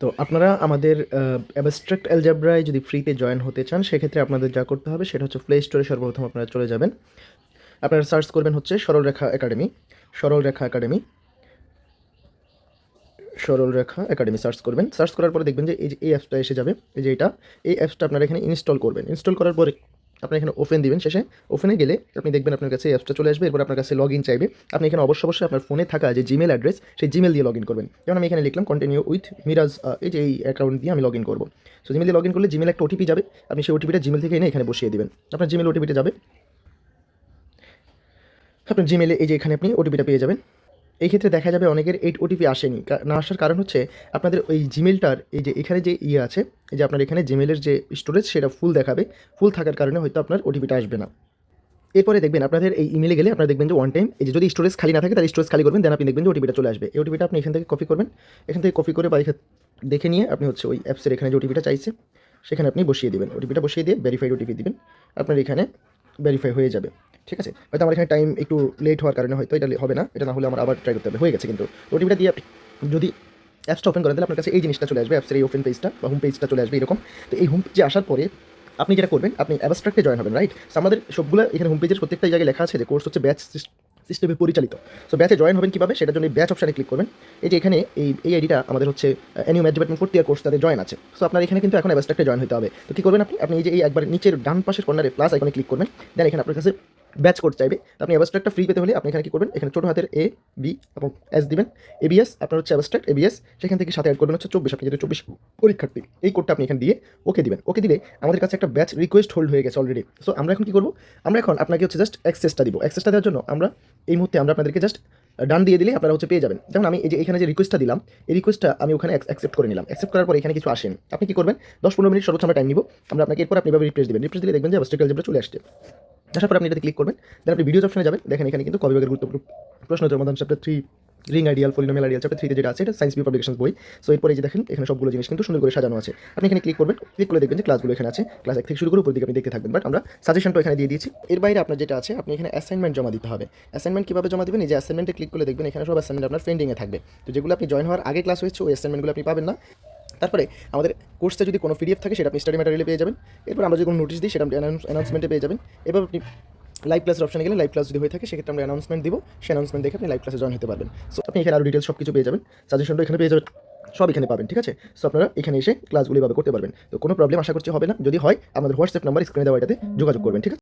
তো আপনারা আমাদের অ্যাবস্ট্রাক্ট অ্যালজাব্রায় যদি ফ্রিতে জয়েন হতে চান, সেক্ষেত্রে আপনাদের যা করতে হবে সেটা হচ্ছে প্লে স্টোরে সর্বপ্রথম আপনারা চলে যাবেন। আপনারা সার্চ করবেন হচ্ছে সরলরেখা একাডেমি সরলরেখা একাডেমি সরলরেখা একাডেমি সার্চ করবেন। সার্চ করার পরে দেখবেন যে এই যে এই অ্যাপসটা এসে যাবে, এই যে এটা, এই অ্যাপসটা আপনারা এখানে ইনস্টল করবেন। ইনস্টল করার পরে আপনি এখানে ওপেন দিবেন শেষে। ওপেনে গেলে আপনি দেখবেন আপনার কাছে অ্যাপসটা চলে আসবে, এরপর আপনার কাছে লগ ইন চাইবে। আপনি এখানে অবশ্যই অবশ্যই আপনার ফোনে থাকা যে জিমেল অ্যাড্রেস সেই জিমেল দিয়ে লগ ইন করবেন। যেমন আমি এখানে লিখলাম কন্টিনিউ উইথ মিরাজ এই যে এই অ্যাকাউন্ট দিয়ে আমি লগ ইন করব। সো জিমেল দিয়ে লগ ইন করলে জিমেল একটা ওটিপি যাবে। আপনি সেই ওটিপিটা জিমেল থেকে এনে এখানে বসিয়ে দিবেন। আপনার জিমেল ওটিপিটা যাবে। আপনার জিমেলে এই যে এখানে আপনি ওটিপিটা পেয়ে যাবেন। এই ক্ষেত্রে দেখা যাবে অনেকের এইট ওটিপি আসেনি। না আসার কারণ হচ্ছে আপনাদের ওই জিমেলটার এই যে এখানে যে ইয়ে আছে, এই যে আপনার এখানে জিমেলের যে স্টোরেজ সেটা ফুল দেখাবে। ফুল থাকার কারণে হয়তো আপনার ওটিপিটা আসবে না। এরপরে দেখবেন আপনাদের এই ইমেলে গেলে আপনারা দেখবেন যে ওয়ান টাইম এই যে যদি স্টোরেজ খালি না থাকে, তাহলে স্টোরেজ খালি করবেন দেন আপনি দেখবেন যে ওটিপিটা চলে আসবে। এই ওটিপিটা আপনি এখান থেকে কপি করবেন। এখান থেকে কপি করে বা দেখে নিয়ে আপনি হচ্ছে ওই অ্যাপসের এখানে যে ওটিপিটা চাইছে, সেখানে আপনি বসিয়ে দেবেন। ওটিপিটা বসিয়ে দিয়ে ভেরিফাইড ওটিপি দিবেন। আপনার এখানে ভেরিফাই হয়ে যাবে। ঠিক আছে? হয়তো আমার এখানে টাইম একটু লেট হওয়ার কারণে হয়তো এটা হবে না। এটা না হলে আমার আবার ট্রাই করতে হবে। হয়ে গেছে কিন্তু। ওটিপিটা দিয়ে যদি অ্যাপসটা ওপেন করেন, তাহলে আপনার কাছে এই জিনিসটা চলে আসবে। অ্যাপসের এই ওপেন পেজটা বা হোম পেজটা চলে আসবে এরকম। তো এই হোম পেজে আসার পরে আপনি যেটা করবেন, আপনি অ্যাবস্ট্রাক্টে জয়েন হবেন রাইট আমাদের সবগুলো এখানে হোম পেজের প্রত্যেকটা জায়গায় লেখা আছে যে কোর্স হচ্ছে ব্যাচ সিস্টেমে পরিচালিত। সো ব্যাচে জয়েন হবেন কীভাবে? সেটার জন্য ব্যাচ অপশানে ক্লিক করবেন। এই যে এখানে এই এই আইডিটা আমাদের হচ্ছে অ্যানিউ math department fourth year course তাদের জয়েন আছে। সো আপনার এখানে কিন্তু এখন অ্যাবস্ট্রাক্টে জয়েন হতে হবে। তো কী করবেন আপনি? আপনি এই যে এই একবার নিচের ডান পাশের কর্নারে প্লাস আইকনে ক্লিক করবেন। দেন এখানে আপনার কাছে ব্যাচ কোড চাইবে, আপনি অ্যাবস্ট্রাক্টটা ফ্রি পেতে হলে আপনি এখানে কী করবেন? এখানে ছোটো হাতের এ বি এবং এস দিবেন। এবিএস আপনার হচ্ছে অ্যাবস্ট্রাক্ট এবিএস সেখান থেকে সাথে অ্যাড করবেন হচ্ছে চব্বিশ। আপনি যেহেতু চব্বিশ পরীক্ষার্থী, এই কোডটা আপনি এখানে দিয়ে ওকে দিবেন। ওকে দিলে আমাদের কাছে একটা ব্যাচ রিকোয়েস্ট হোল্ড হয়ে গেছে অলরেডি সো আমরা এখন কী করব? আমরা এখন আপনাকে হচ্ছে জাস্ট অ্যাক্সেসটা দিব। অ্যাক্সেসটা দেওয়ার জন্য আমরা এই মুহূর্তে আমরা আপনাদেরকে জাস্ট ডান দিয়ে দিলে আপনারা হচ্ছে পেয়ে যাবেন। যেমন আমি এই যে এখানে যে রিকোয়েস্টটা দিলাম, এই রিকোয়েস্টটা আমি ওখানে অ্যাকসেপ্ট করে নিলাম। অ্যাকসেপ্ট করার পর এখানে কিছু আসেন। আপনি কি করবেন? দশ পনেরো মিনিট সর্বোচ্চ আমরা টাইম নিব। আমরা আপনাকে এরপর আপনি এভাবে রিপ্রেস দেবেন। রিপ্রেস দিলে দেখবেন যে অবস্ট্রাকল যেটা চলে আসছে। আসার পর আপনি এটাতে ক্লিক করবেন। দেন আপনি ভিডিওস অপশনে যাবেন। দেখেন এখানে কিন্তু কবিভাগের গুরুত্বপূর্ণ প্রশ্ন সমাধান chapter three ring ideal polynomial ideal chapter থ্রিতে যেটা আছে, এটা সায়েন্স বি বই। সো এরপরে যে দেখেন, এখানে সবগুলো জিনিস কিন্তু সুন্দর করে সাজানো আছে। আপনি এখানে ক্লিক করবেন ক্লিক করে দেখবেন যে ক্লাসগুলো এখানে আছে। ক্লাস এক থেকে শুরু করে উপর দিকে আপনি দেখতে থাকবেন। বাট আমরা সাজেশনটা এখানে দিয়ে দিয়েছি। এর বাইরে আপনার যেটা আছে, আপনি এখানে অ্যাসাইনমেন্ট জমা দিতে হবে। অ্যাসাইনমেন্ট কীভাবে জমা দেবেন? যে অ্যাসাইনমেন্টে ক্লিক করে দেখবেন এখানে সব অ্যাসাইনমেন্ট আপনার পেন্ডিংয়ে থাকবে। তো যেগুলো আপনি জয়েন হওয়ার আগে ক্লাস হয়েছে, ওই অ্যাসাইনমেন্টগুলো আপনি পাবেন না। তারপরে আমাদের কোর্সে যদি কোনো পিডিএফ থাকে, সেটা আপনি স্টাডি ম্যাটেরিয়ালে পেয়ে যাবেন। এরপর আমরা যদি কোনো নোটিশ দিই, সেটা আপনি অ্যানাউন্সমেন্টে পেয়ে যাবেন। এবার আপনি লাইভ ক্লাসের অপশনে গেলে লাইভ ক্লাস যদি হয়ে থাকে, সেক্ষেত্রে আমরা অ্যানাউন্সমেন্ট দিব। সেই অ্যানাউন্সমেন্ট দেখে আপনি লাইভ ক্লাসে জয়েন হতে পারবেন। সো আপনি এখানে আরও ডিটেলস সব কিছু পেয়ে যাবেন। সাজেশনটা এখানে পেয়ে যাবেন। সব এখানে পাবেন, ঠিক আছে? সো আপনারা এখানে এসে ক্লাসগুলি ভাবে করতে পারবেন। তো কোনো প্রবলেম আশা করছি হবে না। যদি হয়, আমাদের হোয়াটসঅ্যাপ নাম্বার স্ক্রিনে দেওয়া এটাতে যোগাযোগ করবেন, ঠিক আছে?